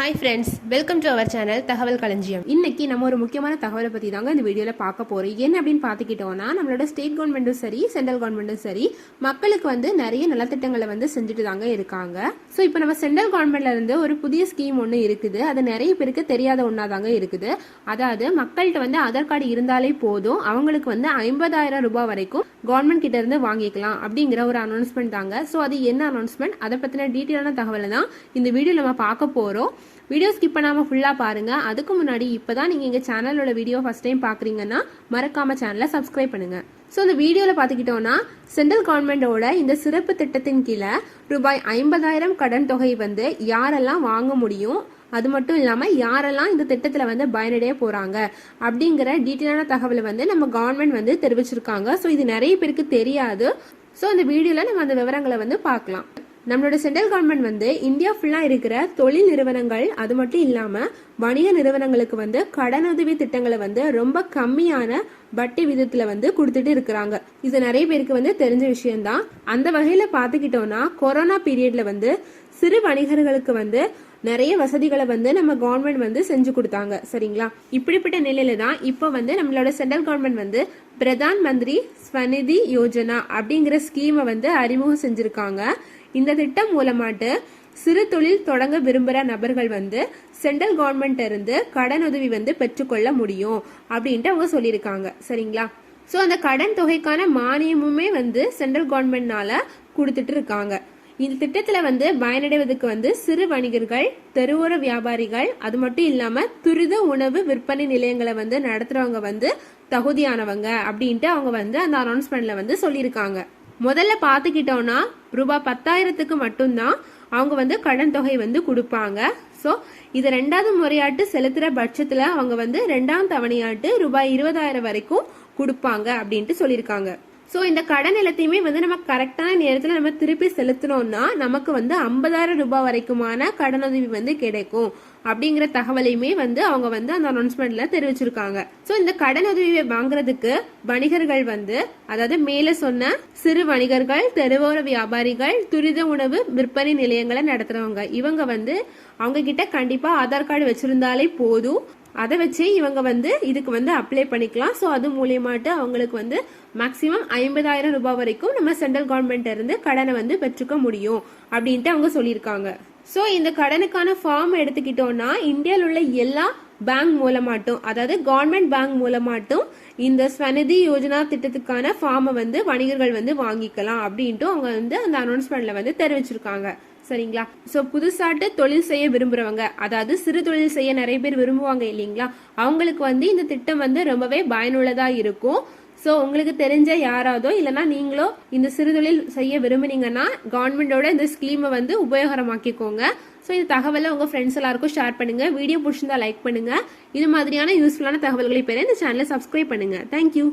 Hi friends welcome to our channel Thagaval Kalanjiyam இன்னைக்கு நம்ம ஒரு முக்கியமான தகவலை பற்றி தாங்க இந்த வீடியோவில் பார்க்க போகிறோம் என்ன அப்படின்னு பார்த்துக்கிட்டோம்னா நம்மளோட ஸ்டேட் கவர்மெண்ட்டும் சரி சென்ட்ரல் கவர்மெண்ட்டும் சரி மக்களுக்கு வந்து நிறைய நலத்திட்டங்களை வந்து செஞ்சுட்டு தாங்க இருக்காங்க. ஸோ இப்போ நம்ம சென்ட்ரல் கவர்மெண்ட்ல இருந்து ஒரு புதிய ஸ்கீம் ஒன்று இருக்குது. அது நிறைய பேருக்கு தெரியாத ஒன்றா தாங்க இருக்குது. அதாவது மக்கள்கிட்ட வந்து ஆதார் கார்டு இருந்தாலே போதும். அவங்களுக்கு வந்து ஐம்பதாயிரம் ரூபாய் வரைக்கும் கவர்மெண்ட் கிட்ட இருந்து வாங்கிக்கலாம் அப்படிங்கிற ஒரு அனௌன்ஸ்மெண்ட் தாங்க. ஸோ அது என்ன அனௌன்ஸ்மெண்ட் அதை பற்றின டீட்டெயிலான தகவலை தான் இந்த வீடியோ நம்ம பார்க்க போகிறோம் வீடியோ ஸ்கிப் பண்ணாமல் ஃபுல்லாக பாருங்கள் அதுக்கு முன்னாடி இப்போ தான் நீங்கள் எங்கள் சேனலோட வீடியோ ஃபஸ்ட் டைம் பார்க்குறீங்கன்னா மறக்காம சேனலை சப்ஸ்கிரைப் பண்ணுங்கள் ஸோ இந்த வீடியோவில் பார்த்துக்கிட்டோன்னா சென்ட்ரல் கவர்மெண்ட்டோட இந்த சிறப்பு திட்டத்தின் கீழே ரூபாய் ஐம்பதாயிரம் கடன் தொகை வந்து யாரெல்லாம் வாங்க முடியும்? அது மட்டும் இல்லாமல் யாரெல்லாம் இந்த திட்டத்தில் வந்து பயனடைய போகிறாங்க அப்படிங்கிற டீட்டெயிலான தகவலை வந்து நம்ம கவர்மெண்ட் வந்து தெரிவிச்சிருக்காங்க. ஸோ இது நிறைய பேருக்கு தெரியாது. ஸோ இந்த வீடியோவில் நம்ம அந்த விவரங்களை வந்து பார்க்கலாம். நம்மளோட சென்ட்ரல் கவர்மெண்ட் வந்து இந்தியா ஃபுல்லாக இருக்கிற தொழில் நிறுவனங்கள் அது மட்டும் இல்லாமல் வணிக நிறுவனங்களுக்கு வந்து கடனுதவி திட்டங்களை வந்து ரொம்ப கம்மியான வட்டி விதத்தில் வந்து கொடுத்துட்டு இருக்கிறாங்க. இது நிறைய பேருக்கு வந்து தெரிஞ்ச விஷயம்தான். அந்த வகையில் பார்த்துக்கிட்டோம்னா கொரோனா பீரியட்ல வந்து சிறு வணிகர்களுக்கு வந்து நிறைய வசதிகளை வந்து நம்ம கவர்மெண்ட் வந்து செஞ்சு கொடுத்தாங்க. சரிங்களா? இப்படிப்பட்ட நிலையில தான் இப்போ வந்து நம்மளோட சென்ட்ரல் கவர்மெண்ட் வந்து பிரதான் மந்திரி ஸ்வநிதி யோஜனா அப்படிங்கிற ஸ்கீமை வந்து அறிமுகம் செஞ்சிருக்காங்க. இந்த திட்டம் மூலமாட்டு சிறு தொழில் தொடங்க விரும்புகிற நபர்கள் வந்து சென்ட்ரல் கவர்மெண்ட் இருந்து கடன் உதவி வந்து பெற்றுக்கொள்ள முடியும் அப்படின்ட்டு அவங்க சொல்லியிருக்காங்க. சரிங்களா? ஸோ அந்த கடன் தொகைக்கான மானியமுமே வந்து சென்ட்ரல் கவர்மெண்ட்னால கொடுத்துட்டு இருக்காங்க இந்த திட்டத்தில் வந்து பயனடைவதற்கு வந்து சிறு வணிகர்கள் தெருவோர வியாபாரிகள் அது மட்டும் இல்லாமல் துரித உணவு விற்பனை நிலையங்களை வந்து நடத்துகிறவங்க வந்து தகுதியானவங்க அப்படின்ட்டு அவங்க வந்து அந்த அனௌன்ஸ்மெண்ட்ல வந்து சொல்லியிருக்காங்க. முதல்ல பார்த்துக்கிட்டோம்னா ரூபாய் பத்தாயிரத்துக்கு மட்டும்தான் அவங்க வந்து கடன் தொகை வந்து கொடுப்பாங்க. ஸோ இது ரெண்டாவது முறையாட்டு செலுத்துகிற பட்சத்தில் அவங்க வந்து ரெண்டாம் தவணையாட்டு ரூபாய் இருபதாயிரம் வரைக்கும் கொடுப்பாங்க அப்படின்ட்டு சொல்லியிருக்காங்க. ஸோ இந்த கடன் எல்லாத்தையுமே வந்து நம்ம கரெக்டான நேரத்தில் நம்ம திருப்பி செலுத்தினோம்னா நமக்கு வந்து ஐம்பதாயிரம் ரூபாய் வரைக்குமான கடனுதவி வந்து கிடைக்கும். அப்படிங்கிற தகவலையுமே வந்து அவங்க வந்து அந்த அனௌன்ஸ்மெண்ட்ல தெரிவிச்சிருக்காங்க. ஸோ இந்த கடன் உதவியை வாங்குறதுக்கு வணிகர்கள் வந்து அதாவது மேலே சொன்ன சிறு வணிகர்கள் தெருவோர வியாபாரிகள் துரித உணவு விற்பனை நிலையங்களை நடத்துறவங்க இவங்க வந்து அவங்க கிட்ட கண்டிப்பா ஆதார் கார்டு வச்சிருந்தாலே போதும். அதை வச்சு இவங்க வந்து இதுக்கு வந்து அப்ளை பண்ணிக்கலாம். ஸோ அது மூலியமாட்டு அவங்களுக்கு வந்து மேக்சிமம் ஐம்பதாயிரம் ரூபாய் வரைக்கும் நம்ம சென்ட்ரல் கவர்மெண்ட் இருந்து கடனை வந்து பெற்றுக்க முடியும் அப்படின்ட்டு அவங்க சொல்லியிருக்காங்க. ஸோ இந்த கடனுக்கான ஃபார்ம் எடுத்துக்கிட்டோம்னா இந்தியாவில் உள்ள எல்லா பேங்க் மூலமாட்டும் அதாவது கவர்மெண்ட் பேங்க் மூலமாட்டும் இந்த ஸ்வநிதி யோஜனா திட்டத்துக்கான ஃபார்மை வந்து வணிகர்கள் வந்து வாங்கிக்கலாம் அப்படின்ட்டு அவங்க வந்து அந்த அனௌன்ஸ்மெண்ட்ல வந்து தெரிவிச்சிருக்காங்க. சரிங்களா? ஸோ புதுசாட்டு தொழில் செய்ய விரும்புறவங்க அதாவது சிறு தொழில் செய்ய நிறைய பேர் விரும்புவாங்க இல்லைங்களா? அவங்களுக்கு வந்து இந்த திட்டம் வந்து ரொம்பவே பயனுள்ளதா இருக்கும். ஸோ உங்களுக்கு தெரிஞ்ச யாராவதோ இல்லைனா நீங்களோ இந்த சிறுதொழில் செய்ய விரும்புனீங்கன்னா கவர்மெண்டோட இந்த ஸ்கீமை வந்து உபயோகரமாக்கிக்கோங்க. ஸோ இந்த தகவலை உங்கள் ஃப்ரெண்ட்ஸ் எல்லாருக்கும் ஷேர் பண்ணுங்கள் வீடியோ பிடிச்சிருந்தா லைக் பண்ணுங்கள் இது மாதிரியான யூஸ்ஃபுல்லான தகவல்களை பெற இந்த சேனலை சப்ஸ்கிரைப் பண்ணுங்கள் தேங்க்யூ